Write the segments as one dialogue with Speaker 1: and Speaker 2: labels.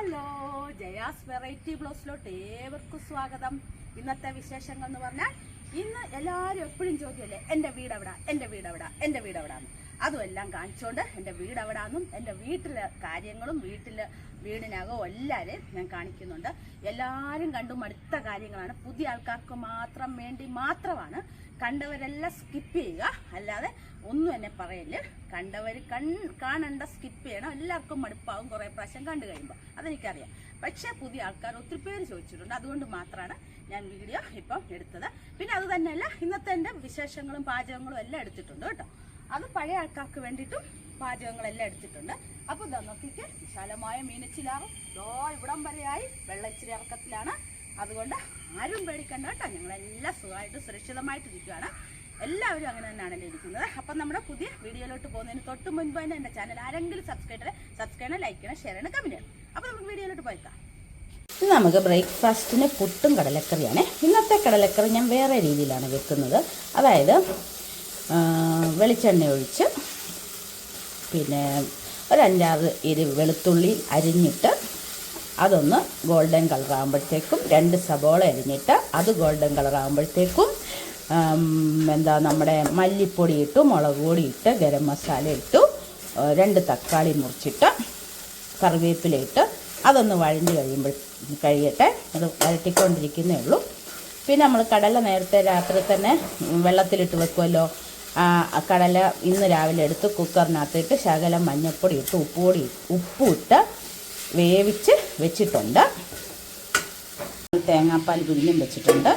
Speaker 1: Hello Jaya's variety ബ്ലൗസിലോട്ട് ഏവർക്കും സ്വാഗതം. ഇന്നത്തെ വിശേഷങ്ങൾ എന്ന് പറഞ്ഞാൽ ഇന്ന് എല്ലാവരും എപ്പോഴും ചോദ്യമല്ലേ എന്റെ വീട് എവിടാ? എന്റെ വീട് എവിടാ? എന്റെ വീട് എവിടാന്ന്? അതും എല്ലാം കാണിച്ചുകൊണ്ട് എന്റെ വീട് എവിടാന്നും എന്റെ വീട്ടിലെ കാര്യങ്ങളും വീട്ടിലെ വീടിനകവും എല്ലാവരെയും ഞാൻ കാണിക്കുന്നുണ്ട്. എല്ലാവരും കണ്ടും അടുത്ത കാര്യങ്ങളാണ്. പുതിയ ആൾക്കാർക്ക് മാത്രം വേണ്ടി മാത്രമാണ് കണ്ടവരെല്ലാം സ്കിപ്പ് ചെയ്യുക. അല്ലാതെ ഒന്നും എന്നെ പറയൽ കണ്ടവർ കൺ കാണണ്ട സ്കിപ്പ് ചെയ്യണം. എല്ലാവർക്കും മടുപ്പാവും കുറേ പ്രാവശ്യം കണ്ടു കഴിയുമ്പോൾ അതെനിക്കറിയാം. പക്ഷേ പുതിയ ആൾക്കാർ ഒത്തിരി പേര് ചോദിച്ചിട്ടുണ്ട്. അതുകൊണ്ട് മാത്രമാണ് ഞാൻ വീഡിയോ ഇപ്പം എടുത്തത്. പിന്നെ അത് തന്നെയല്ല ഇന്നത്തെ എന്റെ വിശേഷങ്ങളും പാചകങ്ങളും എല്ലാം എടുത്തിട്ടുണ്ട് കേട്ടോ. അത് പഴയ ആൾക്കാർക്ക് വേണ്ടിയിട്ടും പാചകങ്ങളെല്ലാം എടുത്തിട്ടുണ്ട്. അപ്പോൾ ഇതാ വിശാലമായ മീനച്ചിലാറും ഇവിടം വരെയായി വെള്ളച്ചിരി ഇറക്കത്തിലാണ്. അതുകൊണ്ട് ആരും പേടിക്കണ്ട കേട്ടോ. ഞങ്ങളെല്ലാം സുഖമായിട്ട് സുരക്ഷിതമായിട്ട് ഇരിക്കുകയാണ് എല്ലാവരും അങ്ങനെ തന്നെയാണല്ലോ ഇരിക്കുന്നത്. അപ്പം നമ്മുടെ പുതിയ വീഡിയോയിലോട്ട് പോകുന്നതിന് തൊട്ട് മുൻപ് തന്നെ എന്റെ ചാനൽ ആരെങ്കിലും സബ്സ്ക്രൈബ് ചെയ്യണം സബ്സ്ക്രൈബ് ചെയ്യണം ലൈക്ക് ചെയ്യണം ഷെയർ ചെയ്യണം കമന്റ് ചെയ്യണം. അപ്പോൾ നമുക്ക് വീഡിയോയിലോട്ട് പോയിക്കാം
Speaker 2: ഇന്ന് നമുക്ക് ബ്രേക്ക്ഫാസ്റ്റിന് പുട്ടും കടലക്കറിയാണ്. ഇന്നത്തെ കടലക്കറി ഞാൻ വേറെ രീതിയിലാണ് വെക്കുന്നത്. അതായത് വെളിച്ചെണ്ണ ഒഴിച്ച് പിന്നെ ഒരു അഞ്ചാറ് വെളുത്തുള്ളി അരിഞ്ഞിട്ട് അതൊന്ന് ഗോൾഡൻ കളർ ആകുമ്പോഴത്തേക്കും രണ്ട് സബോള അരിഞ്ഞിട്ട് അത് ഗോൾഡൻ കളർ ആകുമ്പോഴത്തേക്കും എന്താ നമ്മുടെ മല്ലിപ്പൊടി ഇട്ടു മുളക് പൊടി ഇട്ട് ഗരം മസാല ഇട്ടു രണ്ട് തക്കാളി മുറിച്ചിട്ട് കറിവേപ്പില ഇട്ട് അതൊന്ന് വഴഞ്ഞ് കഴിയുമ്പോൾ കഴിയട്ടെ. അത് വഴറ്റിക്കൊണ്ടിരിക്കുന്നേ ഉള്ളൂ. പിന്നെ നമ്മൾ കടല നേരത്തെ രാത്രി തന്നെ വെള്ളത്തിലിട്ട് വെക്കുമല്ലോ. കടല ഇന്ന് രാവിലെ എടുത്ത് കുക്കറിനകത്തിട്ട് ശകലം മഞ്ഞൾപ്പൊടി ഇട്ട് ഉപ്പുപൊടി ഉപ്പും ഇട്ട് വേവിച്ച് വെച്ചിട്ടുണ്ട്. തേങ്ങാപ്പാൽ പിഴിഞ്ഞും വെച്ചിട്ടുണ്ട്.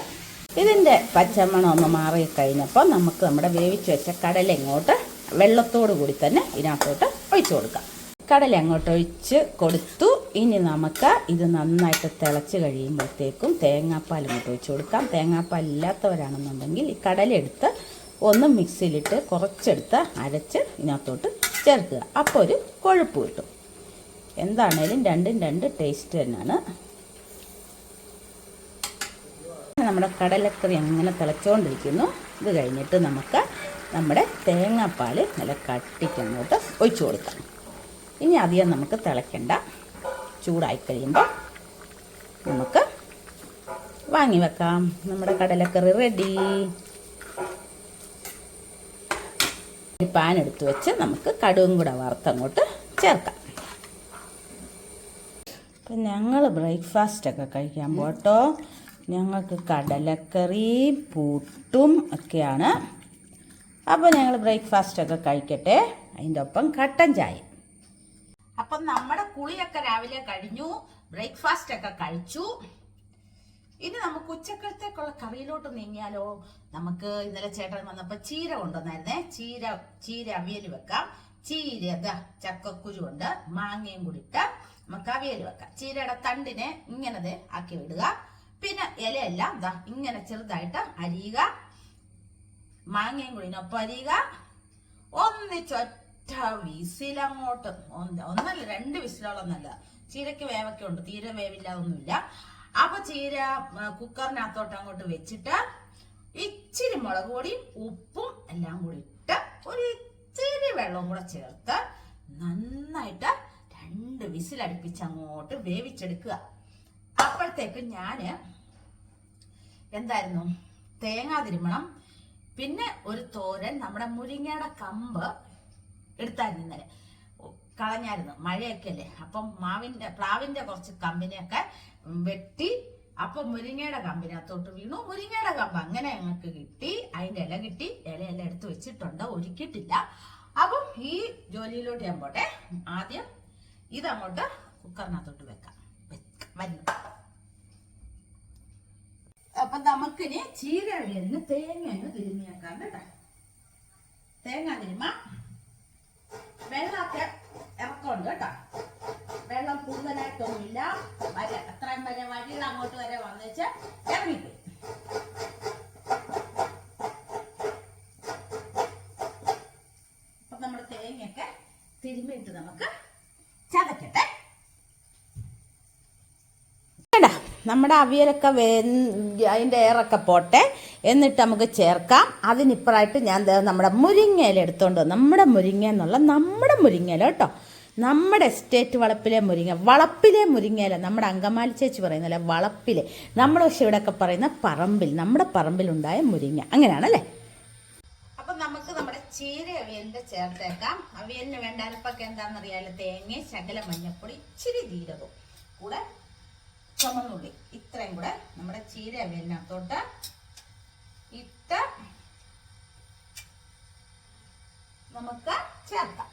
Speaker 2: ഇതിന്റെ പച്ചമണം ഒന്ന് മാറിക്കഴിഞ്ഞപ്പോൾ നമുക്ക് നമ്മുടെ വേവിച്ച് വെച്ച കടല ഇങ്ങോട്ട് വെള്ളത്തോടു കൂടി തന്നെ ഇതിനകത്തോട്ട് ഒഴിച്ചു കൊടുക്കാം. കടല അങ്ങോട്ട് ഒഴിച്ച് കൊടുത്തു. ഇനി നമുക്ക് ഇത് നന്നായിട്ട് തിളച്ച് കഴിയുമ്പോഴത്തേക്കും തേങ്ങാപ്പാൽ ഇങ്ങോട്ട് ഒഴിച്ചു കൊടുക്കാം. തേങ്ങാപ്പാൽ ഇല്ലാത്തവരാണെന്നുണ്ടെങ്കിൽ ഈ കടലെടുത്ത് ഒന്ന് മിക്സിയിലിട്ട് കുറച്ചെടുത്ത് അരച്ച് ഇതിനകത്തോട്ട് ചേർക്കുക. അപ്പോൾ ഒരു കൊഴുപ്പ് കിട്ടും. എന്താണേലും രണ്ടും രണ്ട് ടേസ്റ്റ് തന്നെയാണ്. നമ്മുടെ കടലക്കറി അങ്ങനെ തിളച്ചുകൊണ്ടിരിക്കുന്നു ഇത് കഴിഞ്ഞിട്ട് നമുക്ക് നമ്മുടെ തേങ്ങാപ്പാൽ നല്ല കട്ടിക്കങ്ങോട്ട് ഒഴിച്ചു കൊടുക്കാം. ഇനി അധികം നമുക്ക് തിളയ്ക്കണ്ട ചൂടായി കഴിയുമ്പോൾ നമുക്ക് വാങ്ങി വെക്കാം. നമ്മുടെ കടലക്കറി റെഡി പാൻ എടുത്ത് വെച്ച് നമുക്ക് കടുവും കൂടെ വറുത്തങ്ങോട്ട് ചേർക്കാം. അപ്പം ഞങ്ങൾ ബ്രേക്ക്ഫാസ്റ്റൊക്കെ കഴിക്കാൻ പോട്ടോ. ഞങ്ങൾക്ക് കടലക്കറി പൂട്ടും ഒക്കെയാണ്. അപ്പോൾ ഞങ്ങൾ ബ്രേക്ക്ഫാസ്റ്റൊക്കെ കഴിക്കട്ടെ. അതിന്റെ ഒപ്പം കട്ടൻ ചായ. അപ്പം നമ്മുടെ കുളിയൊക്കെ രാവിലെ കഴിഞ്ഞു. ബ്രേക്ക്ഫാസ്റ്റ് ഒക്കെ കഴിച്ചു. ഇനി നമുക്ക് ഉച്ചക്കലത്തേക്കുള്ള കറിയിലോട്ട് നീങ്ങിയാലോ? നമുക്ക് ഇന്നലെ ചേട്ടൻ വന്നപ്പോൾ ചീര കൊണ്ടുവന്നായിരുന്നേ. ചീര ചീര അവിയൽ വെക്കാം. ചീര ചക്കക്കുരു ഉണ്ട്. മാങ്ങയും കൂടി ഇട്ട് നമുക്ക് അവിയൽ വെക്കാം. ചീരയുടെ തണ്ടിനെ ഇങ്ങനെ ആക്കി വിടുക. പിന്നെ ഇലയെല്ലാം ദാ ഇങ്ങനെ ചെറുതായിട്ട് അരിയുക. മാങ്ങയും കൂടി ഇതിനൊപ്പം അരിയുക ഒന്നിച്ചൊറ്റ വിസിലങ്ങോട്ട്. ഒന്ന് ഒന്നല്ല രണ്ട് വിസിലോളൊന്നല്ല ചീരയ്ക്ക് വേവൊക്കെ ഉണ്ട് തീരെ വേവില്ലാതൊന്നുമില്ല. അപ്പൊ ചീര കുക്കറിനകത്തോട്ട് അങ്ങോട്ട് വെച്ചിട്ട് ഇച്ചിരി മുളക് പൊടിയും ഉപ്പും എല്ലാം കൂടി ഇട്ട് ഒരു ഇച്ചിരി വെള്ളവും കൂടെ ചേർത്ത് നന്നായിട്ട് രണ്ട് വിസിലടുപ്പിച്ച് അങ്ങോട്ട് വേവിച്ചെടുക്കുക. അപ്പോഴത്തേക്ക് ഞാൻ എന്തായിരുന്നു? തേങ്ങാ തിരുമണം പിന്നെ ഒരു തോരൻ നമ്മുടെ മുരിങ്ങയുടെ കമ്പ് എടുത്തായിരുന്നു ഇന്നലെ. കളഞ്ഞായിരുന്നു മഴയൊക്കെ അല്ലേ അപ്പം മാവിന്റെ പ്ലാവിന്റെ കുറച്ച് കമ്പിനെയൊക്കെ വെട്ടി അപ്പൊ മുരിങ്ങയുടെ കമ്പിനകത്തോട്ട് വീണു. മുരിങ്ങയുടെ കമ്പ് അങ്ങനെ ഞങ്ങൾക്ക് കിട്ടി അതിന്റെ ഇല കിട്ടി ഇലയെല്ലാം എടുത്ത് വെച്ചിട്ടുണ്ട് ഒരുക്കിയിട്ടില്ല. അപ്പം ഈ ജോലിയിലോട്ട് ഞാൻ പോട്ടെ. ആദ്യം ഇതങ്ങോട്ട് കുക്കറിനകത്തോട്ട് വെക്കാം. വരുന്നു അപ്പൊ നമുക്കിനി ചീര തേങ്ങയൊന്ന് തിരുമിയാക്കാം കേട്ടോ. തേങ്ങ തിരുമ വെള്ളമൊക്കെ ഇറക്കമുണ്ട് കേട്ടോ. വെള്ളം കൂടുതലായിട്ടൊന്നുമില്ല. വരെ അത്രയും വരെ വഴിയിൽ അങ്ങോട്ട് വരെ വന്നേച്ച് ഇറങ്ങിപ്പോയി. അപ്പൊ നമ്മുടെ തേങ്ങയൊക്കെ തിരുമിയിട്ട് നമുക്ക് ചതക്കട്ടെ എടാ നമ്മുടെ അവിയലൊക്കെ വേ അതിന്റെ ഏറൊക്കെ പോട്ടെ. എന്നിട്ട് നമുക്ക് ചേർക്കാം. അതിനിപ്പുറമായിട്ട് ഞാൻ നമ്മുടെ മുരിങ്ങയില എടുത്തുകൊണ്ട്. നമ്മുടെ മുരിങ്ങ എന്നുള്ള നമ്മുടെ മുരിങ്ങയില കേട്ടോ. നമ്മുടെ എസ്റ്റേറ്റ് വളപ്പിലെ മുരിങ്ങ വളപ്പിലെ മുരിങ്ങയില. നമ്മുടെ അങ്കമാലി ചേച്ചി പറയുന്നല്ലേ വളപ്പിലെ. നമ്മുടെ പക്ഷെ ഇവിടെയൊക്കെ പറയുന്ന പറമ്പിൽ നമ്മുടെ പറമ്പിലുണ്ടായ മുരിങ്ങ. അങ്ങനെയാണല്ലേ? ചീര അവിയലിന്റെ ചേർത്തേക്കാം. അവിയലിന് വേണ്ട അരപ്പൊക്കെ എന്താണെന്നറിയാലോ? തേങ്ങ ശകല മഞ്ഞപ്പൊടി ഇച്ചിരി ജീരകവും കൂടെ ചുമന്നുള്ളി. ഇത്രയും കൂടെ നമ്മുടെ ചീര അവിയലിനകത്തോട്ട് ഇട്ട് നമുക്ക് ചേർക്കാം.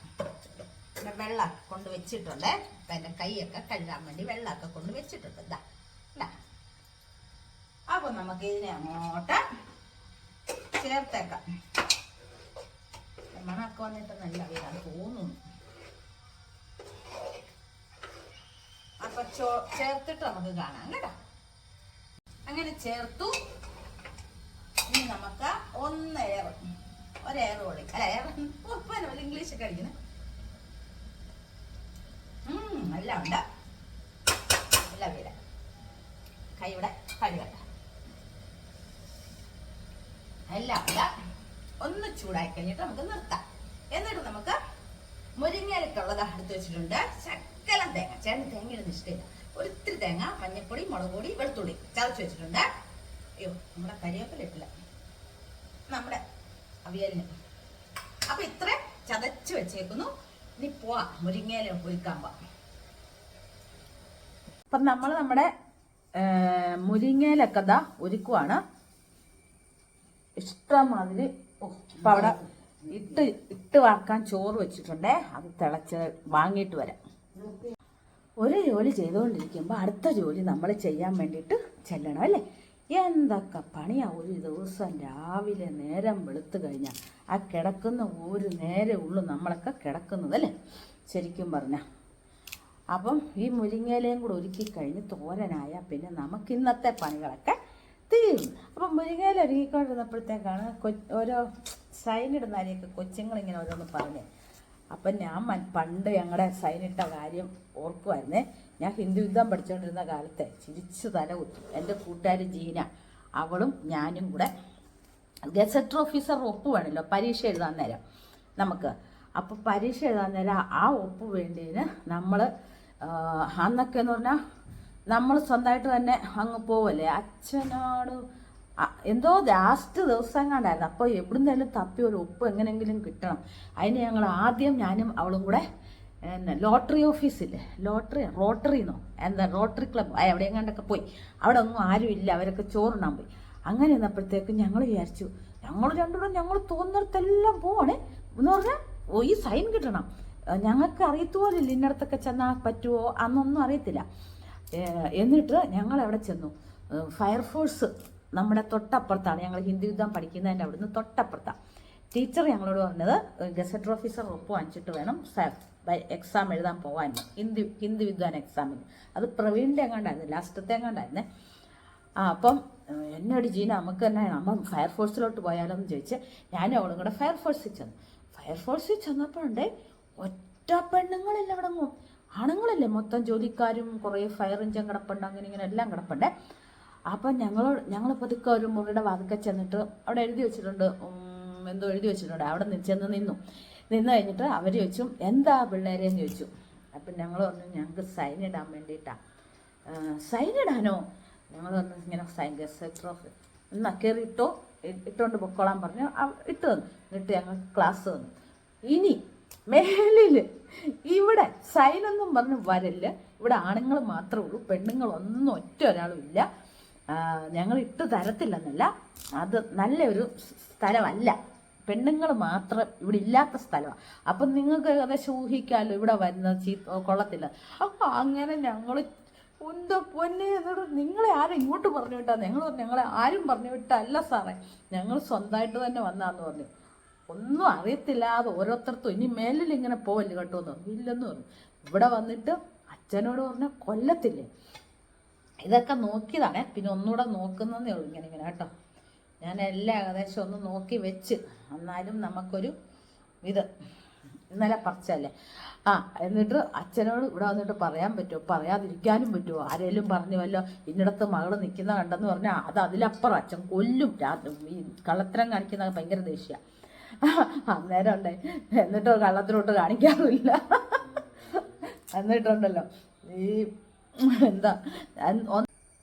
Speaker 2: പിന്നെ വെള്ളമൊക്കെ കൊണ്ട് വെച്ചിട്ടുണ്ട്. അപ്പം കൈയൊക്കെ കഴുകാൻ വേണ്ടി വെള്ളമൊക്കെ കൊണ്ട് വെച്ചിട്ടുണ്ട്. ഇതാ അപ്പോൾ നമുക്ക് ഇതിനെ അങ്ങോട്ട് ചേർത്തേക്കാം. മണമൊക്കെ വന്നിട്ട് നല്ല വീടാണ് തോന്നുന്നു. അപ്പൊ ചേർത്തിട്ട് നമുക്ക് കാണാം കേട്ടോ? അങ്ങനെ ചേർത്തു. ഇനി നമുക്ക് ഒന്ന് എയർ ഒരു എയർ പൊളി അല്ല എയർ ഉപ്പനല്ല ഇംഗ്ലീഷ് ഒക്കെ അടിക്കുന്നത് നല്ല ഉണ്ട്. നല്ല വീട കൈയുടെ കഴുകട്ടെ. എല്ലാം ഉണ്ട്. ഒന്ന് ചൂടാക്കി കഴിഞ്ഞിട്ട് നമുക്ക് നിർത്താം. എന്നിട്ട് നമുക്ക് മുരിങ്ങയിലൊക്കെയുള്ളത് എടുത്ത് വെച്ചിട്ടുണ്ട്. ശക്കലം തേങ്ങ. ചേട്ടൻ തേങ്ങ ഇടുന്ന ഇഷ്ടമില്ല. ഒരിത്തിരി തേങ്ങ മഞ്ഞപ്പൊടി മുളക് പൊടി വെളുത്തുള്ളി ചതച്ച് വെച്ചിട്ടുണ്ട്. അയ്യോ നമ്മുടെ കരിവേപ്പില ഇട്ടില്ല. നമ്മുടെ അവിയലിന്. അപ്പൊ ഇത്ര ചതച്ച് വെച്ചേക്കുന്നു. ഇനി പോവാം മുരിങ്ങയില പൊരിക്കാൻ പോവാം. അപ്പം നമ്മൾ നമ്മുടെ മുരിങ്ങയിലൊക്കെ ഒരുക്കുവാണ്. ഇഷ്ടമാതിരി ഓ അവിടെ ഇട്ട് ഇട്ട് വാർക്കാൻ ചോറ് വെച്ചിട്ടുണ്ടേ. അത് തിളച്ച് വാങ്ങിയിട്ട് വരാം. ഒരു ജോലി ചെയ്തുകൊണ്ടിരിക്കുമ്പോൾ അടുത്ത ജോലി നമ്മൾ ചെയ്യാൻ വേണ്ടിയിട്ട് ചെല്ലണം അല്ലേ? എന്തൊക്കെ പണിയാ? ഒരു ദിവസം രാവിലെ നേരം വെളുത്തു കഴിഞ്ഞാൽ ആ കിടക്കുന്ന ഒരു നേരെ ഉള്ളു നമ്മളൊക്കെ കിടക്കുന്നത് അല്ലേ? ശരിക്കും പറഞ്ഞാൽ അപ്പം ഈ മുരിങ്ങയിലയും കൂടെ ഒരുക്കി കഴിഞ്ഞ് തോരനായ പിന്നെ നമുക്ക് ഇന്നത്തെ പണികളൊക്കെ തീരും. അപ്പം മുരിങ്ങയില ഒരുക്കിക്കൊണ്ടിരുന്നപ്പോഴത്തേക്കാണ് കൊ ഓരോ സൈനിടുന്ന കാര്യമൊക്കെ കൊച്ചുങ്ങളിങ്ങനെ ഓരോന്ന് പറഞ്ഞേ. അപ്പം ഞാൻ പണ്ട് ഞങ്ങളുടെ സൈനിട്ട കാര്യം ഓർക്കുമായിരുന്നേ ഞാൻ ഹിന്ദു യുദ്ധം പഠിച്ചുകൊണ്ടിരുന്ന കാലത്തെ ചിരിച്ചു തല കുത്തും. എന്റെ കൂട്ടുകാരി ജീന അവളും ഞാനും കൂടെ ഗസറ്റ് ഓഫീസർ ഒപ്പ് വേണമല്ലോ പരീക്ഷ എഴുതാൻ നേരം നമുക്ക്. അപ്പോൾ പരീക്ഷ എഴുതാൻ നേരം ആ ഒപ്പ് വേണ്ടതിന് നമ്മൾ അന്നൊക്കെ എന്ന് പറഞ്ഞാൽ നമ്മൾ സ്വന്തമായിട്ട് തന്നെ അങ്ങ് പോവല്ലേ? അച്ഛനോട് എന്തോ ലാസ്റ്റ് ദിവസം കണ്ടായിരുന്നു അപ്പോൾ എവിടുന്നേലും തപ്പി ഒരു ഉപ്പ് എങ്ങനെയെങ്കിലും കിട്ടണം. അതിന് ഞങ്ങൾ ആദ്യം ഞാനും അവളും കൂടെ എന്നാ ലോട്ടറി ഓഫീസില്ലേ ലോട്ടറി റോട്ടറിന്നോ എന്താ റോട്ടറി ക്ലബ്ബ് എവിടെ എങ്ങാണ്ടൊക്കെ പോയി. അവിടെ ഒന്നും ആരുമില്ല അവരൊക്കെ ചോറുണ്ണാൻ പോയി. അങ്ങനെ നിന്നപ്പോഴത്തേക്കും ഞങ്ങൾ വിചാരിച്ചു ഞങ്ങൾ രണ്ടുപേരും ഞങ്ങൾ തോന്നിടത്തെല്ലാം പോവാണേ. എന്ന് പറഞ്ഞാൽ ഈ സൈൻ കിട്ടണം. ഞങ്ങൾക്ക് അറിയത്തുപോലില്ല ഇന്നടത്തൊക്കെ ചെന്നാൽ പറ്റുമോ അന്നൊന്നും അറിയത്തില്ല. എന്നിട്ട് ഞങ്ങൾ അവിടെ ചെന്നു ഫയർഫോഴ്സ് നമ്മുടെ തൊട്ടപ്പുറത്താണ്. ഞങ്ങൾ ഹിന്ദി യുദ്ധം പഠിക്കുന്നതിന്റെ അവിടുന്ന് തൊട്ടപ്പുറത്താണ് ടീച്ചർ ഞങ്ങളോട് പറഞ്ഞത് ഗസറ്റ് ഓഫീസർ ഒപ്പ് വാങ്ങിച്ചിട്ട് വേണം എക്സാം എഴുതാൻ പോകാൻ ഹിന്ദു ഹിന്ദു വിദ്വാൻ എക്സാമിന് അത് പ്രവീണിന്റെ എങ്ങാണ്ടായിരുന്നു ലാസ്റ്റത്തെ എങ്ങാണ്ടായിരുന്നേ? ആ അപ്പം എന്നെ എന്നോട് ജീന നമുക്ക് തന്നെ നമ്മൾ ഫയർഫോഴ്സിലോട്ട് പോയാലോന്ന് ചോദിച്ച് ഞാൻ അവളും കൂടെ ഫയർഫോഴ്സിൽ ചെന്നു. ഫയർഫോഴ്സിൽ ചെന്നപ്പോഴുണ്ടേ ഒറ്റ പെണ്ണുങ്ങളില്ല അവിടെ ആണുങ്ങളല്ലേ മൊത്തം ജോലിക്കാരും കുറേ ഫയർ എഞ്ചിൻ കിടപ്പുണ്ട് അങ്ങനെ ഇങ്ങനെ എല്ലാം കിടപ്പുണ്ടേ. അപ്പം ഞങ്ങളോട് ഞങ്ങൾ പതുക്കെ ഒരു മുറിയുടെ വാതിക്കെ ചെന്നിട്ട് അവിടെ എഴുതി വെച്ചിട്ടുണ്ട്. എന്തോ എഴുതി വെച്ചിട്ടുണ്ട്. അവിടെ ചെന്ന് നിന്നു. നിന്ന് കഴിഞ്ഞിട്ട് അവർ ചോദിച്ചു എന്താ പിള്ളേരെ? എന്ന് ചോദിച്ചു. അപ്പം ഞങ്ങൾ പറഞ്ഞു ഞങ്ങൾക്ക് സൈൻ ഇടാൻ വേണ്ടിയിട്ടാണ് സൈൻ ഇടാനോ? ഞങ്ങൾ പറഞ്ഞു ഇങ്ങനെ സൈൻ ഗസറ്റ് ഓഫ് എന്നാ കയറി ഇട്ടോ ഇട്ടുകൊണ്ട് പൊക്കോളാൻ പറഞ്ഞു. ഇട്ട് തന്നു. എന്നിട്ട് ഞങ്ങൾ ക്ലാസ് തന്നു. ഇനി മേലിൽ ഇവിടെ സൈനൊന്നും പറഞ്ഞ് വരല്ല. ഇവിടെ ആണുങ്ങൾ മാത്രമേ ഉള്ളൂ പെണ്ണുങ്ങളൊന്നും ഒറ്റ ഒരാളും ഇല്ല. ഞങ്ങൾ ഇട്ട് തരത്തില്ലെന്നല്ല അത് നല്ലൊരു സ്ഥലമല്ല. പെണ്ണുങ്ങൾ മാത്രം ഇവിടെ ഇല്ലാത്ത സ്ഥലമാണ് അപ്പം നിങ്ങൾക്ക് ഏകദേശം ഊഹിക്കാമല്ലോ ഇവിടെ വരുന്ന ചീ കൊള്ളത്തില്ല. അപ്പം അങ്ങനെ ഞങ്ങൾ എന്തോ പൊന്നെ എന്നോട് നിങ്ങളെ ആരും ഇങ്ങോട്ട് പറഞ്ഞു വിട്ടാ. ഞങ്ങൾ ഞങ്ങളെ ആരും പറഞ്ഞു വിട്ടല്ല സാറേ. ഞങ്ങൾ സ്വന്തമായിട്ട് തന്നെ വന്നാന്ന് പറഞ്ഞു. ഒന്നും അറിയത്തില്ലാതെ ഓരോരുത്തർത്തും ഇനി മേലിൽ ഇങ്ങനെ പോവല്ലേ കേട്ടോ എന്ന് പറഞ്ഞു ഇല്ലെന്ന് പറഞ്ഞു. ഇവിടെ വന്നിട്ട് അച്ഛനോട് പറഞ്ഞാൽ കൊല്ലത്തില്ലേ? ഇതൊക്കെ നോക്കിയതാണേ. പിന്നെ ഒന്നുകൂടെ നോക്കുന്നതേ ഉള്ളൂ ഇങ്ങനെ ഇങ്ങനെ കേട്ടോ. ഞാൻ എല്ലാം ഏകദേശം ഒന്ന് നോക്കി വെച്ച്. എന്നാലും നമുക്കൊരു ഇത് ഇന്നലെ പറിച്ചല്ലേ ആ എന്നിട്ട് അച്ഛനോട് ഇവിടെ വന്നിട്ട് പറയാൻ പറ്റുമോ? പറയാതിരിക്കാനും പറ്റുമോ? ആരേലും പറഞ്ഞു വല്ലോ ഇന്നിടത്ത് മകൾ നിൽക്കുന്ന കണ്ടെന്ന് പറഞ്ഞാൽ അത് അതിലപ്പുറം അച്ഛൻ കൊല്ലും. ഈ കള്ളത്തരം കാണിക്കുന്ന ഭയങ്കര ദേഷ്യ. അന്നേരം ഉണ്ടേ എന്നിട്ട് കള്ളത്തിലോട്ട് കാണിക്കാറില്ല. എന്നിട്ടുണ്ടല്ലോ ഈ എന്താ?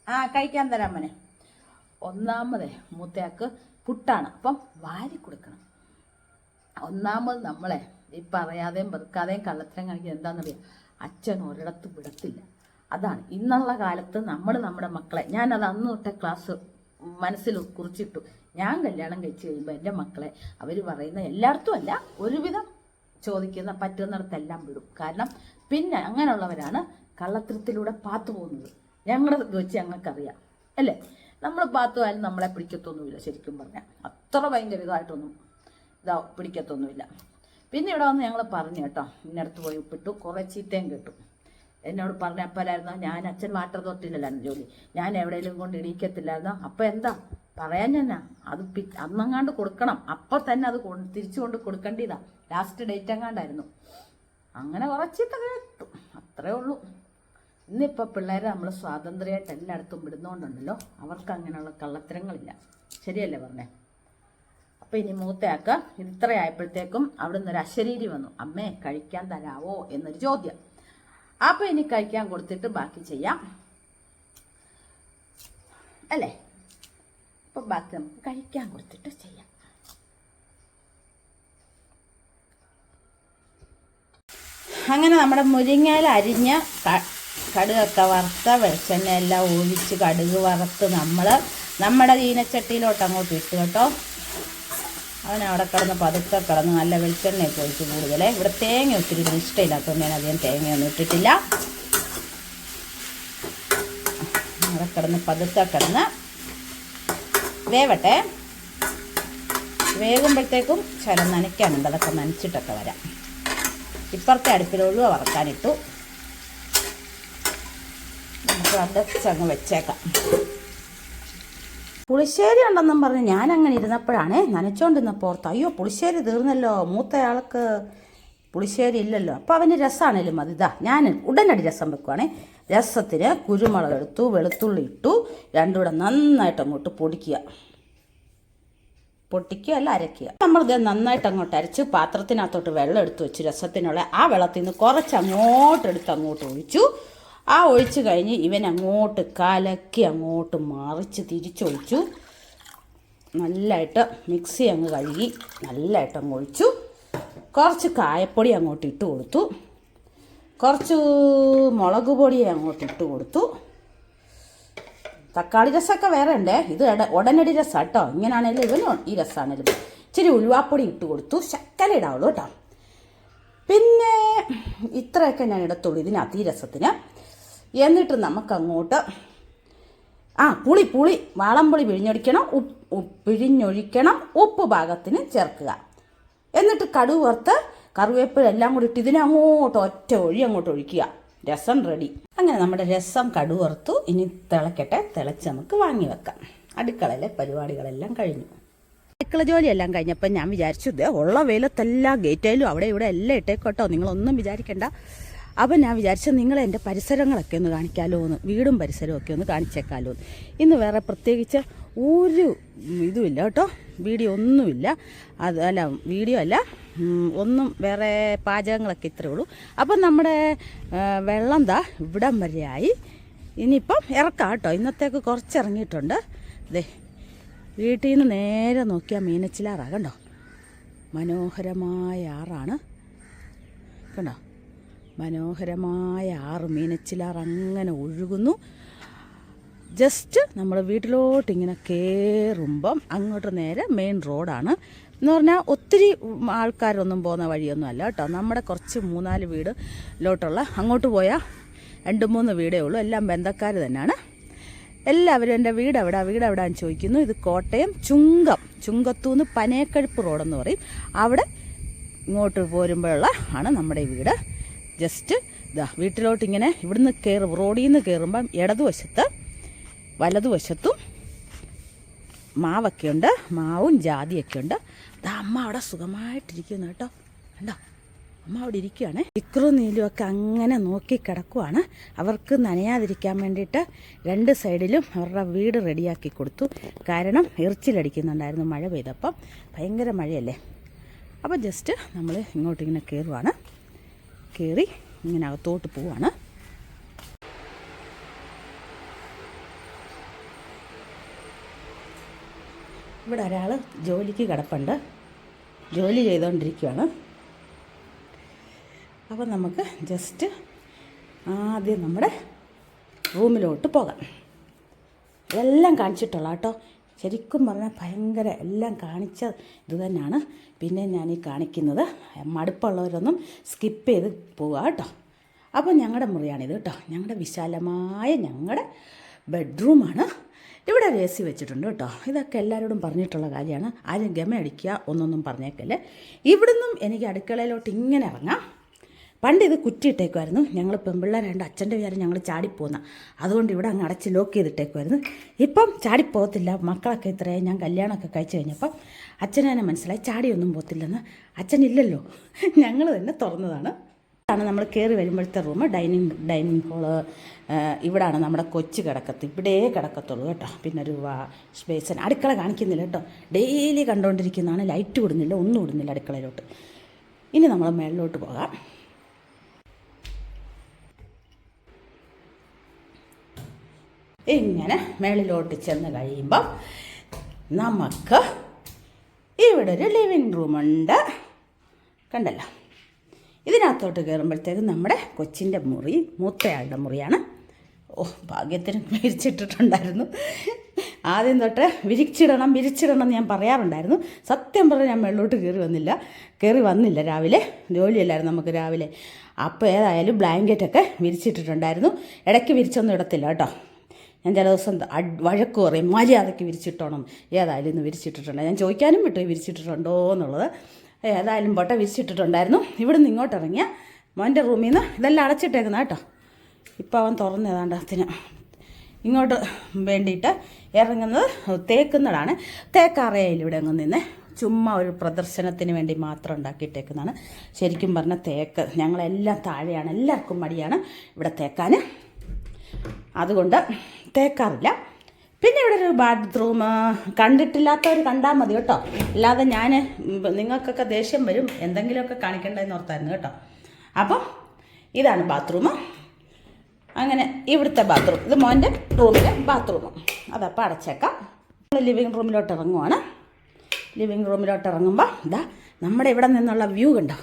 Speaker 2: ആ കഴിക്കാൻ തരാം മനെ. ഒന്നാമതേ മൂത്തയാൾക്ക് പുട്ടാണ്. അപ്പം വാരി കൊടുക്കണം. ഒന്നാമത് നമ്മളെ ഈ പറയാതെയും വെറുക്കാതെയും കള്ളത്തരം കാണിക്കുന്നത് എന്താണെന്നറിയാം? അച്ഛൻ ഒരിടത്ത് വിടത്തില്ല. അതാണ്. ഇന്നുള്ള കാലത്ത് നമ്മൾ നമ്മുടെ മക്കളെ ഞാനത് അന്ന് തൊട്ട ക്ലാസ് മനസ്സിൽ കുറിച്ചിട്ടു. ഞാൻ കല്യാണം കഴിച്ചു കഴിയുമ്പോൾ എന്റെ മക്കളെ അവർ പറയുന്ന എല്ലായിടത്തും അല്ല ഒരുവിധം ചോദിക്കുന്ന പറ്റുന്നിടത്തെല്ലാം വിടും. കാരണം പിന്നെ അങ്ങനെയുള്ളവരാണ് കള്ളത്തരത്തിലൂടെ പാത്തു പോകുന്നത്. ഞങ്ങളുടെ വെച്ച് ഞങ്ങൾക്കറിയാം. അല്ലേ? നമ്മൾ പാത്തു പോയാലും നമ്മളെ പിടിക്കത്തൊന്നുമില്ല ശരിക്കും പറഞ്ഞാൽ അത്ര ഭയങ്കര ഇതായിട്ടൊന്നും ഇതാ പിടിക്കത്തൊന്നുമില്ല. പിന്നെ ഇവിടെ വന്ന് ഞങ്ങൾ പറഞ്ഞു കേട്ടോ. ഇന്നടുത്ത് പോയി ഉപ്പിട്ടു. കുറേ ചീത്തയും കിട്ടും. എന്നോട് പറഞ്ഞ അപ്പലായിരുന്നു? ഞാൻ അച്ഛൻ വാട്ടർ തൊട്ടില്ലല്ലായിരുന്നു ജോലി? ഞാൻ എവിടെയെങ്കിലും കൊണ്ട് ഇടിക്കത്തില്ലായിരുന്നോ അപ്പം എന്താ? പറയാൻ തന്നെ. അത് പി അന്നങ്ങാണ്ട് കൊടുക്കണം. അപ്പം തന്നെ അത് തിരിച്ചു കൊണ്ട് കൊടുക്കേണ്ടതാണ് ലാസ്റ്റ് ഡേറ്റ് എങ്ങാണ്ടായിരുന്നു. അങ്ങനെ കുറച്ചിട്ടൊക്കെ കേട്ടു. അത്രേ ഉള്ളൂ. ഇന്നിപ്പോൾ പിള്ളേരെ നമ്മൾ സ്വാതന്ത്ര്യമായിട്ട് എല്ലായിടത്തും വിടുന്നോണ്ടുണ്ടല്ലോ. അവർക്ക് അങ്ങനെയുള്ള കള്ളത്തരങ്ങളില്ല. ശരിയല്ലേ പറഞ്ഞേ? അപ്പം ഇനി മൂത്തയാക്ക് ഇത് ഇത്രയായപ്പോഴത്തേക്കും അവിടെ നിന്ന് ഒരു അശരീരി വന്നു. അമ്മേ കഴിക്കാൻ തരാവോ? എന്നൊരു ചോദ്യം. അപ്പം ഇനി കഴിക്കാൻ കൊടുത്തിട്ട് ബാക്കി ചെയ്യാം. അല്ലേ? അപ്പം ബാക്കി നമുക്ക് കഴിക്കാൻ കൊടുത്തിട്ട് ചെയ്യാം. അങ്ങനെ നമ്മുടെ മുരിങ്ങയിൽ അരിഞ്ഞ കടുകൊക്കെ വറുത്ത വെളിച്ചെണ്ണ എല്ലാം ഒഴിച്ച് കടുക് വറുത്ത് നമ്മൾ നമ്മുടെ ഈനച്ചട്ടിയിലോട്ട് അങ്ങോട്ട് ഇട്ട് കേട്ടോ. അവനവിടെ കിടന്ന് പതുക്കെ കിടന്ന് നല്ല വെളിച്ചെണ്ണയൊക്കെ ഒഴിച്ച് കൂടുതലേ. ഇവിടെ തേങ്ങ ഒത്തിരി ഇഷ്ടമില്ലാത്തതുകൊണ്ട് ഞാൻ അധികം തേങ്ങയൊന്നും ഇട്ടിട്ടില്ല. അവിടെ കിടന്ന് പതുക്കെ കിടന്ന് വേവട്ടെ. വേകുമ്പോഴത്തേക്കും ശരം നനയ്ക്കാനുണ്ട്. അതൊക്കെ നനച്ചിട്ടൊക്കെ വരാം. ഇപ്പുറത്തെ അടുപ്പിലുള്ളൂ വറക്കാനിട്ടു. നമുക്ക് അടച്ചങ്ങ് വെച്ചേക്കാം. പുളിശ്ശേരി ഉണ്ടെന്നും പറഞ്ഞ് ഞാൻ അങ്ങനെ ഇരുന്നപ്പോഴാണ് നനച്ചോണ്ടിരുന്ന പുറത്ത് അയ്യോ പുളിശ്ശേരി തീർന്നല്ലോ മൂത്തയാൾക്ക് പുളിശ്ശേരി ഇല്ലല്ലോ. അപ്പോൾ അവന് രസമാണേലും മതി ഇതാ ഞാൻ ഉടനടി രസം വെക്കുവാണേ. രസത്തിന് കുരുമുളക് എടുത്തു വെളുത്തുള്ളി ഇട്ടു രണ്ടും കൂടെ നന്നായിട്ട് അങ്ങോട്ട് പൊടിക്കുക. പൊട്ടിക്കുക അല്ല അരയ്ക്കുക നമ്മളിത് നന്നായിട്ട് അങ്ങോട്ട് അരച്ച് പാത്രത്തിനകത്തോട്ട് വെള്ളം എടുത്ത് വെച്ച്. രസത്തിനുള്ള ആ വെള്ളത്തിൽ നിന്ന് കുറച്ച് അങ്ങോട്ട് എടുത്ത് അങ്ങോട്ട് ഒഴിച്ചു. ആ ഒഴിച്ച് കഴിഞ്ഞ് ഇവൻ അങ്ങോട്ട് കലക്കി അങ്ങോട്ട് മറിച്ച് തിരിച്ചൊഴിച്ചു. നല്ലതായിട്ട് മിക്സി അങ്ങ് കഴുകി നല്ലതായിട്ട് അങ്ങ് ഒഴിച്ചു. കുറച്ച് കായപ്പൊടി അങ്ങോട്ട് ഇട്ട് കൊടുത്തു. കുറച്ച് മുളക് പൊടി അങ്ങോട്ട് ഇട്ട് കൊടുത്തു. തക്കാളി രസമൊക്കെ വേറെ ഉണ്ടേ. ഇത് ഉടനടി രസം കേട്ടോ ഇങ്ങനെയാണേലും ഇവന് ഈ രസമാണേലും ഇച്ചിരി ഉലുവാപ്പൊടി ഇട്ട് കൊടുത്തു. ശക്കര ഇടാവുള്ളൂ കേട്ടോ. പിന്നെ ഇത്രയൊക്കെ ഞാൻ ഇടത്തുള്ളൂ ഇതിനകത്ത് ഈ രസത്തിന്. എന്നിട്ട് നമുക്കങ്ങോട്ട് ആ പുളി പുളി വാളംപുളി പിഴിഞ്ഞൊഴിക്കണം ഉപ്പ് പിഴിഞ്ഞൊഴിക്കണം ഉപ്പ് ഭാഗത്തിന് ചേർക്കുക. എന്നിട്ട് കടുക് വറുത്ത് കറിവേപ്പില എല്ലാം കൂടി ഇട്ട് ഇതിനെ അങ്ങോട്ട് ഒറ്റ ഒഴി അങ്ങോട്ട് ഒഴിക്കുക. രസം റെഡി അങ്ങനെ നമ്മുടെ രസം കടുവറുത്തു ഇനി തിളക്കട്ടെ. തിളച്ച് നമുക്ക് വാങ്ങി വെക്കാം. അടുക്കളയിലെ പരിപാടികളെല്ലാം കഴിഞ്ഞു. അടുക്കള ജോലിയെല്ലാം കഴിഞ്ഞപ്പോൾ ഞാൻ വിചാരിച്ചു ഇത് ഉള്ള വെയിലത്തെല്ലാം ഗേറ്റയിലും അവിടെ ഇവിടെ എല്ലാം ഇട്ടേക്കോട്ടോ. നിങ്ങളൊന്നും വിചാരിക്കണ്ട. അപ്പം ഞാൻ വിചാരിച്ചത് നിങ്ങൾ എന്റെ പരിസരങ്ങളൊക്കെ ഒന്ന് കാണിക്കാമല്ലോ എന്ന് വീടും പരിസരവും ഒക്കെ ഒന്ന് കാണിച്ചേക്കാമല്ലോ എന്ന് ഇന്ന് വേറെ പ്രത്യേകിച്ച് ഒരു ഇതുമില്ല കേട്ടോ. വീഡിയോ ഒന്നുമില്ല. അത് അല്ല വീഡിയോ അല്ല. ഒന്നും വേറെ പാചകങ്ങളൊക്കെ ഇത്രേ ഉള്ളൂ. അപ്പം നമ്മുടെ വെള്ളം ദാ ഇവിടം വരെയായി. ഇനിയിപ്പം ഇറക്കാം കേട്ടോ. ഇന്നത്തേക്ക് കുറച്ച് ഇറങ്ങിയിട്ടുണ്ട് ദേ വീട്ടിൽ നിന്ന് നേരെ നോക്കിയാൽ മീനച്ചിലാറാ കണ്ടോ? മനോഹരമായ ആറാണ്. കണ്ടോ? മനോഹരമായ ആറ് മീനച്ചിലാർ അങ്ങനെ ഒഴുകുന്നു. ജസ്റ്റ് നമ്മൾ വീട്ടിലോട്ട് ഇങ്ങനെ കയറുമ്പം അങ്ങോട്ട് നേരെ മെയിൻ റോഡാണ് എന്ന് പറഞ്ഞാൽ ഒത്തിരി ആൾക്കാരൊന്നും പോകുന്ന വഴിയൊന്നും അല്ല കേട്ടോ. നമ്മുടെ കുറച്ച് മൂന്നാൽ വീടിലോട്ടുള്ള അങ്ങോട്ട് പോയാൽ രണ്ട് മൂന്ന് വീടേ ഉള്ളൂ. എല്ലാം ബന്ധക്കാർ തന്നെയാണ്. എല്ലാവരും എന്റെ വീട് എവിടെ? വീട് എവിടെയാണെന്ന് ചോദിക്കുന്നു. ഇത് കോട്ടയം ചുങ്കം. ചുങ്കത്തൂന്ന് പനേക്കഴുപ്പ് റോഡെന്ന് പറയും. അവിടെ ഇങ്ങോട്ട് പോരുമ്പോഴുള്ള ആണ് നമ്മുടെ വീട്. ജസ്റ്റ് ഇതാ വീട്ടിലോട്ട് ഇങ്ങനെ ഇവിടുന്ന് കയറും റോഡിൽ നിന്ന് കയറുമ്പം ഇടതുവശത്ത് വലതുവശത്തും മാവൊക്കെ ഉണ്ട് മാവും ജാതിയൊക്കെ ഉണ്ട് അതാ അമ്മ അവിടെ സുഖമായിട്ടിരിക്കുന്നു കേട്ടോ. കണ്ടോ? അമ്മ അവിടെ ഇരിക്കുകയാണ് ഇക്രു നീലും ഒക്കെ അങ്ങനെ നോക്കി കിടക്കുവാണ് അവർക്ക് നനയാതിരിക്കാൻ വേണ്ടിയിട്ട് രണ്ട് സൈഡിലും അവരുടെ വീട് റെഡിയാക്കി കൊടുത്തു. കാരണം എറിച്ചിലടിക്കുന്നുണ്ടായിരുന്നു മഴ പെയ്തപ്പം. ഭയങ്കര മഴയല്ലേ? അപ്പം ജസ്റ്റ് നമ്മൾ ഇങ്ങോട്ടിങ്ങനെ കയറുവാണ് കയറി ഇങ്ങനെ അകത്തോട്ട് പോവാണ്. ഇവിടെ ഒരാൾ ജോലിക്ക് കിടപ്പുണ്ട്. ജോലി ചെയ്തുകൊണ്ടിരിക്കുകയാണ് അപ്പോൾ നമുക്ക് ജസ്റ്റ് ആദ്യം നമ്മുടെ റൂമിലോട്ട് പോകാം. എല്ലാം കാണിച്ചിട്ടുള്ള കേട്ടോ ശരിക്കും പറഞ്ഞാൽ ഭയങ്കര എല്ലാം കാണിച്ച ഇത് തന്നെയാണ്. പിന്നെ ഞാൻ ഈ കാണിക്കുന്നത് മടുപ്പുള്ളവരൊന്നും സ്കിപ്പ് ചെയ്ത് പോവുക കേട്ടോ. അപ്പോൾ ഞങ്ങളുടെ മുറിയാണിത് കേട്ടോ. ഞങ്ങളുടെ വിശാലമായ ഞങ്ങളുടെ ബെഡ്റൂമാണ് ഇവിടെ ഒരു എ സി വെച്ചിട്ടുണ്ട് കേട്ടോ. ഇതൊക്കെ എല്ലാവരോടും പറഞ്ഞിട്ടുള്ള കാര്യമാണ്. ആരും ഗമ അടിക്കുക ഒന്നൊന്നും പറഞ്ഞേക്കല്ലേ. ഇവിടുന്നും എനിക്ക് അടുക്കളയിലോട്ട് ഇങ്ങനെ ഇറങ്ങാം. പണ്ട് ഇത് കുറ്റിയിട്ടേക്കുമായിരുന്നു ഞങ്ങൾ രണ്ട് അച്ഛന്റെ വിചാരം ഞങ്ങൾ ചാടിപ്പോകുന്ന അതുകൊണ്ട് ഇവിടെ അങ്ങ് അടച്ച് ലോക്ക് ചെയ്തിട്ടേക്കുമായിരുന്നു ഇപ്പം ചാടിപ്പോകത്തില്ല. മക്കളൊക്കെ ഇത്രയായി. ഞാൻ കല്യാണമൊക്കെ കഴിച്ചു കഴിഞ്ഞപ്പം അച്ഛനെ മനസ്സിലായി ചാടിയൊന്നും പോകത്തില്ലെന്ന്. അച്ഛനില്ലല്ലോ ഞങ്ങൾ തന്നെ തുറന്നതാണ്. ഇതാണ് നമ്മൾ കയറി വരുമ്പോഴത്തെ റൂം. ഡൈനിങ് ഡൈനിങ് ഹോൾ ഇവിടാണ് നമ്മുടെ കൊച്ചു കിടക്കത്ത്. ഇവിടേ കിടക്കത്തുള്ളൂ കേട്ടോ. പിന്നെ ഒരു സ്പേസൻ ബേസൻ അടുക്കള കാണിക്കുന്നില്ല കേട്ടോ. ഡെയിലി കണ്ടുകൊണ്ടിരിക്കുന്നതാണ് ലൈറ്റ് വിടുന്നില്ല ഒന്നും വിടുന്നില്ല അടുക്കളയിലോട്ട്. ഇനി നമ്മൾ മേളിലോട്ട് പോകാം. ഇങ്ങനെ മേളിലോട്ട് ചെന്ന് കഴിയുമ്പം നമുക്ക് ഇവിടെ ഒരു ലിവിങ് റൂമുണ്ട് കണ്ടല്ലോ? ഇതിനകത്തോട്ട് കയറുമ്പോഴത്തേക്ക് നമ്മുടെ കൊച്ചിന്റെ മുറി മൂത്തയാളുടെ മുറിയാണ്. ഓ ഭാഗ്യത്തിന് വിരിച്ചിട്ടിട്ടുണ്ടായിരുന്നു. ആദ്യം തൊട്ട് വിരിച്ചിടണം വിരിച്ചിടണം എന്ന് ഞാൻ പറയാറുണ്ടായിരുന്നു. സത്യം പറഞ്ഞാൽ ഞാൻ മേളിലോട്ട് കയറി വന്നില്ല. കയറി വന്നില്ല രാവിലെ. ജോലിയല്ലായിരുന്നു നമുക്ക് രാവിലെ. അപ്പോൾ ഏതായാലും ബ്ലാങ്കറ്റൊക്കെ വിരിച്ചിട്ടിട്ടുണ്ടായിരുന്നു. ഇടയ്ക്ക് വിരിച്ചൊന്നും ഇടത്തില്ല കേട്ടോ. ഞാൻ ചില ദിവസം വഴക്ക് പറയും മര്യാദയ്ക്ക് വിരിച്ചിട്ടോണം ഏതായാലും ഇന്ന് വിരിച്ചിട്ടിട്ടുണ്ട്. ഞാൻ ചോദിക്കാനും വിട്ടു വിരിച്ചിട്ടിട്ടുണ്ടോ? എന്നുള്ളത്. ഏതായാലും പൊട്ട വിരിച്ചിട്ടിട്ടുണ്ടായിരുന്നു. ഇവിടുന്ന് ഇങ്ങോട്ട് ഇറങ്ങിയ മോന്റെ റൂമിൽ നിന്ന് ഇതെല്ലാം അടച്ചിട്ടേക്കുന്ന കേട്ടോ. ഇപ്പോൾ അവൻ തുറന്നേതാണ്ട് അതിന് ഇങ്ങോട്ട് വേണ്ടിയിട്ട് ഇറങ്ങുന്നത് തേക്കുന്നതാണ്. തേക്കാറയിൽ ഇവിടെ അങ്ങ് നിന്ന് ചുമ്മാ ഒരു പ്രദർശനത്തിന് വേണ്ടി മാത്രം ഉണ്ടാക്കിയിട്ടേക്കുന്നതാണ്. ശരിക്കും പറഞ്ഞാൽ തേക്ക് ഞങ്ങളെല്ലാം താഴെയാണ് എല്ലാവർക്കും മടിയാണ് ഇവിടെ തേക്കാൻ. അതുകൊണ്ട് തേക്കാറില്ല പിന്നെ ഇവിടെ ഒരു ബാത്റൂം കണ്ടിട്ടില്ലാത്തവർ കണ്ടാൽ മതി കേട്ടോ. അല്ലാതെ ഞാൻ നിങ്ങൾക്കൊക്കെ ദേഷ്യം വരും എന്തെങ്കിലുമൊക്കെ കാണിക്കേണ്ടതെന്ന് ഓർത്തായിരുന്നു കേട്ടോ. അപ്പം ഇതാണ് ബാത്റൂം അങ്ങനെ ഇവിടുത്തെ ബാത്റൂം ഇത് മോന്റെ റൂമിലെ ബാത്റൂം അതപ്പോൾ അടച്ചേക്കാം. നമ്മൾ ലിവിങ് റൂമിലോട്ട് ഇറങ്ങുവാണ്. ലിവിങ് റൂമിലോട്ട് ഇറങ്ങുമ്പോൾ ഇതാ നമ്മുടെ ഇവിടെ നിന്നുള്ള വ്യൂ കണ്ടോ?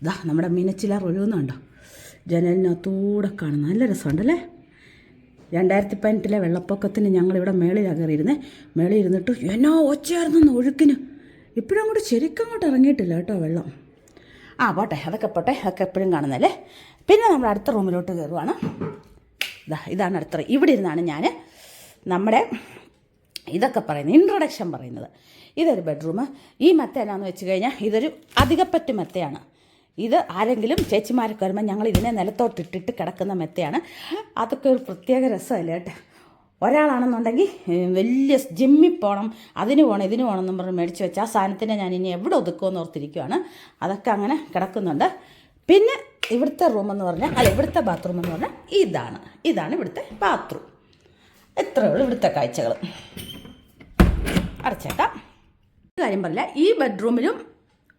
Speaker 2: ഇതാ നമ്മുടെ മീനച്ചിലാർ ഒഴുകുന്നുണ്ടോ ജനലിനകത്തൂടെ കാണുന്ന നല്ല രസമുണ്ടല്ലേ? രണ്ടായിരത്തി പതിനെട്ടിലെ വെള്ളപ്പൊക്കത്തിന് ഞങ്ങളിവിടെ മേളിലാണ് അകറിയിരുന്നേ മേളിൽ ഇരുന്നിട്ട് എന്നോ ഒച്ചയായിരുന്നു ഒഴുക്കിന്. ഇപ്പോഴും അങ്ങോട്ട് ശരിക്കും അങ്ങോട്ട് ഇറങ്ങിയിട്ടില്ല കേട്ടോ വെള്ളം. ആ പോട്ടെ അതൊക്കെ പോട്ടെ അതൊക്കെ എപ്പോഴും കാണുന്നല്ലേ പിന്നെ നമ്മൾ അടുത്ത റൂമിലോട്ട് കയറുവാണ്. ഇതാ ഇതാണ് അടുത്ത. ഇവിടെ ഇരുന്നാണ് ഞാൻ നമ്മുടെ ഇതൊക്കെ പറയുന്നത് ഇൻട്രൊഡക്ഷൻ പറയുന്നത്. ഇതൊരു ബെഡ്റൂം ഈ മത്ത എന്നാന്ന് വെച്ച് കഴിഞ്ഞാൽ ഇതൊരു അധികപ്പറ്റ് മെത്തയാണ്. ഇത് ആരെങ്കിലും ചേച്ചിമാരൊക്കെ വരുമ്പോൾ ഞങ്ങൾ ഇതിനെ നിലത്തോട്ടിട്ടിട്ട് കിടക്കുന്ന മെത്തയാണ്. അതൊക്കെ ഒരു പ്രത്യേക രസമല്ലേ കേട്ടോ. ഒരാളാണെന്നുണ്ടെങ്കിൽ വലിയ ജിമ്മിൽ പോകണം അതിന് പോകണം ഇതിന് പോകണം എന്നും പറഞ്ഞ് മേടിച്ച് വെച്ചാൽ ആ സാധനത്തിനെ ഞാൻ ഇനി എവിടെ ഒതുക്കുമെന്ന് ഓർത്തിരിക്കുവാണ്. അതൊക്കെ അങ്ങനെ കിടക്കുന്നുണ്ട്. പിന്നെ ഇവിടുത്തെ റൂമെന്ന് പറഞ്ഞാൽ അല്ല ഇവിടുത്തെ ബാത്റൂം എന്ന് പറഞ്ഞാൽ ഇതാണ്. ഇതാണ് ഇവിടുത്തെ ബാത്റൂം എത്രയേ ഉള്ളൂ ഇവിടുത്തെ കാഴ്ചകൾ. അടച്ചേക്കാം. കാര്യം പറഞ്ഞില്ല ഈ ബെഡ്റൂമിലും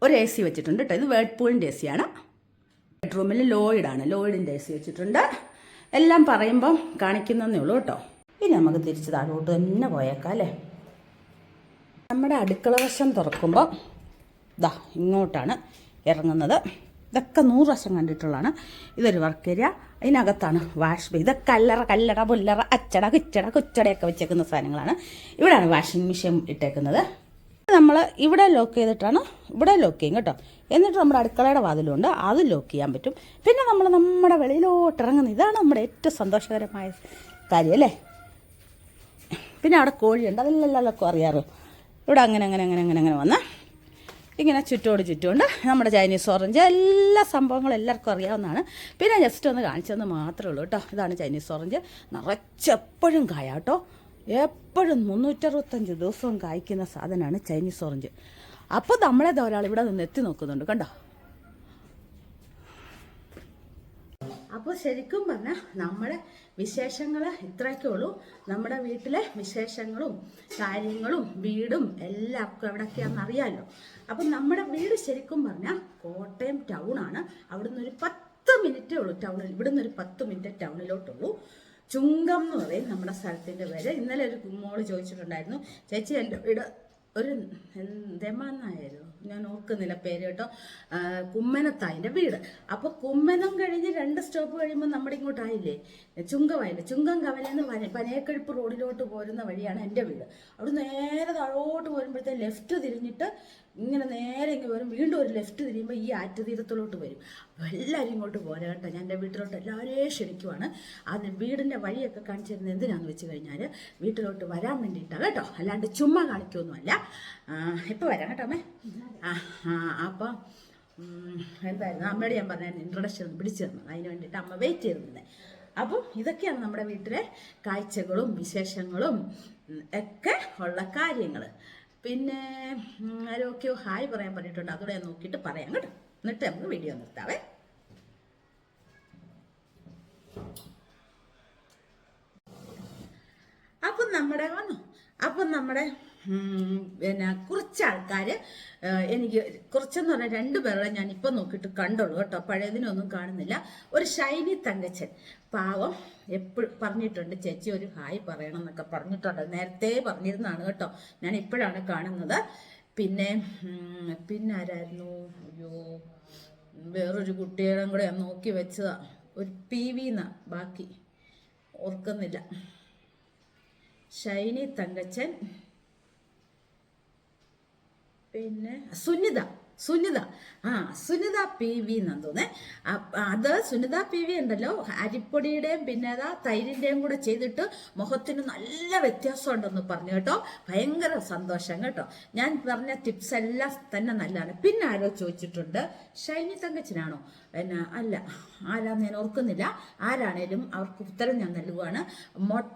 Speaker 2: ഒരു എ സി വെച്ചിട്ടുണ്ട് കേട്ടോ ഇത് വേൾപൂളിന്റെ എ സിയാണ് ബെഡ്റൂമിൽ ലോയിഡാണ് ലോയിഡിന്റെ എ സി വെച്ചിട്ടുണ്ട്. എല്ലാം പറയുമ്പം കാണിക്കുന്നതേ ഉള്ളൂ കേട്ടോ ഇനി നമുക്ക് തിരിച്ച് താഴോട്ട് തന്നെ പോയേക്കാം അല്ലേ? നമ്മുടെ അടുക്കള വശം തുറക്കുമ്പോൾ ഇതാ ഇങ്ങോട്ടാണ് ഇറങ്ങുന്നത്. ഇതൊക്കെ നൂറ് വശം കണ്ടിട്ടുള്ളതാണ്. ഇതൊരു വർക്ക് ഏരിയ അതിനകത്താണ് വാഷ് ബേ ഇതൊക്കെ കല്ലറ കല്ലറ പുല്ലറ അച്ചട കിച്ചട കുച്ചടയൊക്കെ വെച്ചേക്കുന്ന സാധനങ്ങളാണ്. ഇവിടെയാണ് വാഷിംഗ് മെഷീൻ ഇട്ടേക്കുന്നത്. നമ്മൾ ഇവിടെ ലോക്ക് ചെയ്തിട്ടാണ് ഇവിടെ ലോക്ക് ചെയ്യും കേട്ടോ. എന്നിട്ട് നമ്മുടെ അടുക്കളയുടെ വാതിലുണ്ട് അത് ലോക്ക് ചെയ്യാൻ പറ്റും. പിന്നെ നമ്മൾ നമ്മുടെ വെളിയിലോട്ട് ഇറങ്ങുന്നത് ഇതാണ് നമ്മുടെ ഏറ്റവും സന്തോഷകരമായ കാര്യം അല്ലേ? പിന്നെ അവിടെ കോഴിയുണ്ട് അതെല്ലാവർക്കും അറിയാമല്ലോ ഇവിടെ അങ്ങനെ അങ്ങനെ അങ്ങനെ അങ്ങനെ അങ്ങനെ വന്ന് ഇങ്ങനെ ചുറ്റോട് ചുറ്റുമുണ്ട് നമ്മുടെ ചൈനീസ് ഓറഞ്ച് എല്ലാ സംഭവങ്ങളും എല്ലാവർക്കും അറിയാവുന്നതാണ്. പിന്നെ ജസ്റ്റ് ഒന്ന് കാണിച്ചതെന്ന് മാത്രമേ ഉള്ളൂ കേട്ടോ. ഇതാണ് ചൈനീസ് ഓറഞ്ച്. നിറച്ചെപ്പോഴും കായ കേട്ടോ എപ്പോഴും മുന്നൂറ്ററുപത്തഞ്ച് ദിവസവും കായ്ക്കുന്ന സാധനമാണ് ചൈനീസ് ഓറഞ്ച്. അപ്പോൾ നമ്മളെ ഒരാൾ ഇവിടെ നിന്ന് എത്തി നോക്കുന്നുണ്ട്. കണ്ടോ? അപ്പോൾ ശരിക്കും പറഞ്ഞാൽ നമ്മുടെ വിശേഷങ്ങൾ ഇത്രയൊക്കെ ഉള്ളൂ. നമ്മുടെ വീട്ടിലെ വിശേഷങ്ങളും കാര്യങ്ങളും വീടും എല്ലാവർക്കും എവിടെയൊക്കെയാണെന്ന് അറിയാമല്ലോ അപ്പം നമ്മുടെ വീട് ശരിക്കും പറഞ്ഞാൽ കോട്ടയം ടൗണാണ് അവിടുന്ന് ഒരു പത്ത് മിനിറ്റേ ഉള്ളൂ ടൗണിൽ. ഇവിടുന്ന് ഒരു പത്ത് മിനിറ്റ് ടൗണിലോട്ടുള്ളൂ. ചുങ്കം എന്ന് പറയും നമ്മുടെ സ്ഥലത്തിന്റെ പേര്. ഇന്നലെ ഒരു മോൾ ചോദിച്ചിട്ടുണ്ടായിരുന്നു ചേച്ചി എന്റെ വീട് ഒരു ദമാന്നായാലോ ഞാൻ ഓർക്കുന്നില്ല പേര് കേട്ടോ. കുമ്മനത്തായിന്റെ വീട്. അപ്പോൾ കുമ്മനം കഴിഞ്ഞ് രണ്ട് സ്റ്റോപ്പ് കഴിയുമ്പോൾ നമ്മുടെ ഇങ്ങോട്ടായില്ലേ ചുങ്കമായില്ലേ? ചുങ്കം കവലെന്ന് പന പനയക്കഴുപ്പ് റോഡിലോട്ട് പോരുന്ന വഴിയാണ് എന്റെ വീട്. അവിടെ നേരെ താഴോട്ട് പോരുമ്പോഴത്തെ ലെഫ്റ്റ് തിരിഞ്ഞിട്ട് ഇങ്ങനെ നേരെ ഇങ്ങനെ വരും. വീണ്ടും ഒരു ലെഫ്റ്റ് തിരിയുമ്പോൾ ഈ ആറ്റുതീരത്തിലോട്ട് വരും. അപ്പോൾ എല്ലാവരും ഇങ്ങോട്ട് പോരാ കേട്ടോ. ഞാൻ എന്റെ വീട്ടിലോട്ട് എല്ലാവരെയും ക്ഷണിക്കുവാണ്. അത് വീടിന്റെ വഴിയൊക്കെ കാണിച്ചു തരുന്നത് എന്തിനാന്ന് വെച്ച് കഴിഞ്ഞാൽ വീട്ടിലോട്ട് വരാൻ വേണ്ടിയിട്ടാണ് കേട്ടോ. അല്ലാണ്ട് ചുമ്മാ കാണിക്കൊന്നുമല്ല ഇപ്പോൾ വരാം കേട്ടോ അമ്മേ. ആ അപ്പം എന്തായിരുന്നു? അമ്മയോട് ഞാൻ പറഞ്ഞായിരുന്നു ഇൻട്രൊഡക്ഷൻ പിടിച്ചു തന്നത് അതിന് വേണ്ടിയിട്ട് അമ്മ വെയിറ്റ് ചെയ്തിരുന്നത്. അപ്പം ഇതൊക്കെയാണ് നമ്മുടെ വീട്ടിലെ കാഴ്ചകളും വിശേഷങ്ങളും ഒക്കെ ഉള്ള കാര്യങ്ങൾ പിന്നെ ഉം, ആരൊക്കെയോ ഹായ് പറയാൻ പറഞ്ഞിട്ടുണ്ട്. അതുകൂടെ ഞാൻ നോക്കിയിട്ട് പറയാം കേട്ടോ. എന്നിട്ട് നമുക്ക് വീഡിയോ നിർത്താവേ. അപ്പം നമ്മുടെ വന്നു അപ്പം നമ്മുടെ പിന്നെ കുറച്ച് ആൾക്കാർ എനിക്ക് കുറച്ചെന്ന് പറഞ്ഞാൽ രണ്ട് പേരുടെ ഞാൻ ഇപ്പം നോക്കിയിട്ട് കണ്ടുള്ളൂ കേട്ടോ. പഴയതിനൊന്നും കാണുന്നില്ല. ഒരു ഷൈനി തങ്കച്ചൻ. പാവം എപ്പോഴും പറഞ്ഞിട്ടുണ്ട് ചേച്ചി ഒരു ഹായ് പറയണം എന്നൊക്കെ പറഞ്ഞിട്ടുണ്ട്. നേരത്തെ പറഞ്ഞിരുന്നാണ് കേട്ടോ. ഞാൻ ഇപ്പോഴാണ് കാണുന്നത്. പിന്നെ പിന്നെ ആരായിരുന്നു? അയ്യോ വേറൊരു കുട്ടിയുടെ കൂടെ നോക്കി വെച്ചതാ. ഒരു പി വിന്നാ ബാക്കി. ഓർക്കുന്നില്ല. ഷൈനി തങ്കച്ചൻ പിന്നെ സുനിത സുനിത. ആ സുനിത പി വി എന്നാണ് തോന്നേ അത് സുനിത പി വി ഉണ്ടല്ലോ. അരിപ്പൊടിയുടെയും പിന്നെ അതാ തൈരിന്റെയും കൂടെ ചെയ്തിട്ട് മുഖത്തിന് നല്ല വ്യത്യാസം ഉണ്ടെന്ന് പറഞ്ഞു കേട്ടോ. ഭയങ്കര സന്തോഷം കേട്ടോ. ഞാൻ പറഞ്ഞ ടിപ്സ് എല്ലാം തന്നെ നല്ലതാണ്. പിന്നെ ആരോ ചോദിച്ചിട്ടുണ്ട്. ഷൈനി തങ്കച്ചനാണോ? പിന്നെ അല്ല ആരാന്ന് ഞാൻ ഓർക്കുന്നില്ല. ആരാണേലും അവർക്ക് ഉത്തരം ഞാൻ നൽകുവാണ്. മൊട്ട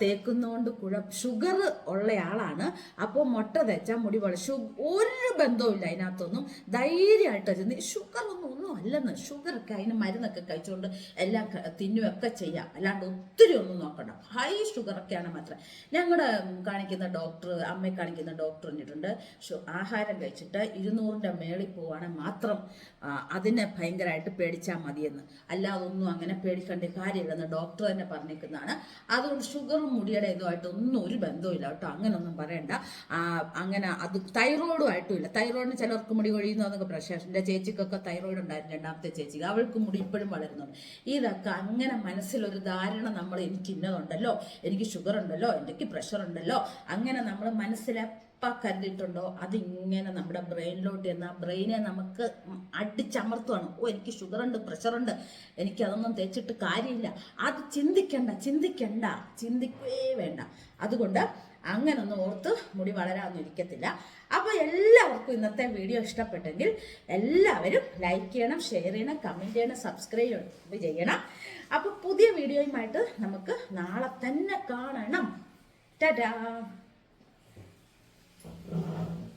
Speaker 2: തേക്കുന്നതുകൊണ്ട് കുഴ ഷുഗർ ഉള്ള ആളാണ് അപ്പോൾ മുട്ട തേച്ചാൽ മുടി വളരെ ഷു ഒരു ബന്ധവുമില്ല അതിനകത്തൊന്നും. ധൈര്യമായിട്ട് ചെന്ന് ഷുഗർ ഒന്നും ഒന്നും അല്ലെന്ന് ഷുഗറൊക്കെ അതിന് മരുന്നൊക്കെ കഴിച്ചുകൊണ്ട് എല്ലാം തിന്നുമൊക്കെ ചെയ്യാം. അല്ലാണ്ട് ഒത്തിരി ഒന്നും നോക്കണ്ട. ഹൈ ഷുഗറൊക്കെയാണ് മാത്രം. ഞങ്ങളുടെ കാണിക്കുന്ന ഡോക്ടർ അമ്മയെ കാണിക്കുന്ന ഡോക്ടർ പറഞ്ഞിട്ടുണ്ട് ആഹാരം കഴിച്ചിട്ട് ഇരുന്നൂറിന്റെ മേളിൽ പോവാണെങ്കിൽ മാത്രം അതിനെ ഭയങ്കരമായിട്ട് പേടിച്ചാൽ മതിയെന്ന്. അല്ലാതൊന്നും അങ്ങനെ പേടിക്കേണ്ട കാര്യമില്ലെന്ന് ഡോക്ടർ തന്നെ പറഞ്ഞിരിക്കുന്നതാണ് അതുകൊണ്ട് ഷുഗറും മുടിയുടെ ഇതുമായിട്ട് ഒന്നും ഒരു ബന്ധവുമില്ല കേട്ടോ. അങ്ങനൊന്നും പറയണ്ട. അങ്ങനെ അത് തൈറോയിഡുമായിട്ടും ഇല്ല തൈറോയിഡിന് ചിലർക്ക് മുടി കൊഴിയുന്നു എന്നൊക്കെ പ്രശ്നം എന്റെ ചേച്ചിക്കൊക്കെ തൈറോയിഡ് ഉണ്ടായിരുന്നു രണ്ടാമത്തെ ചേച്ചിക്ക് അവൾക്ക് മുടി ഇപ്പോഴും വളരുന്നുണ്ട്. ഇതൊക്കെ അങ്ങനെ മനസ്സിലൊരു ധാരണ നമ്മൾ എനിക്ക് ഇന്നതുണ്ടല്ലോ. എനിക്ക് ഷുഗർ ഉണ്ടല്ലോ. എനിക്ക് പ്രഷർ ഉണ്ടല്ലോ. അങ്ങനെ നമ്മൾ മനസ്സിലെ എപ്പോൾ കരുതിയിട്ടുണ്ടോ അതിങ്ങനെ നമ്മുടെ ബ്രെയിനിലോട്ട് ചെന്ന് ആ ബ്രെയിനെ നമുക്ക് അടിച്ചമർത്തുവാണ്. ഓ എനിക്ക് ഷുഗർ ഉണ്ട് പ്രഷർ ഉണ്ട് എനിക്ക് അതൊന്നും തേച്ചിട്ട് കാര്യമില്ല. അത് ചിന്തിക്കണ്ട ചിന്തിക്കണ്ട ചിന്തിക്കേ വേണ്ട. അതുകൊണ്ട് അങ്ങനൊന്നും ഓർത്ത് മുടി വളരാനൊന്നും ഇരിക്കത്തില്ല. അപ്പോൾ എല്ലാവർക്കും ഇന്നത്തെ വീഡിയോ ഇഷ്ടപ്പെട്ടെങ്കിൽ എല്ലാവരും ലൈക്ക് ചെയ്യണം ഷെയർ ചെയ്യണം കമന്റ് ചെയ്യണം സബ്സ്ക്രൈബ് ചെയ്യണം. അപ്പോൾ പുതിയ വീഡിയോയുമായിട്ട് നമുക്ക് നാളെ തന്നെ കാണണം. ടാറ്റാ! Amen.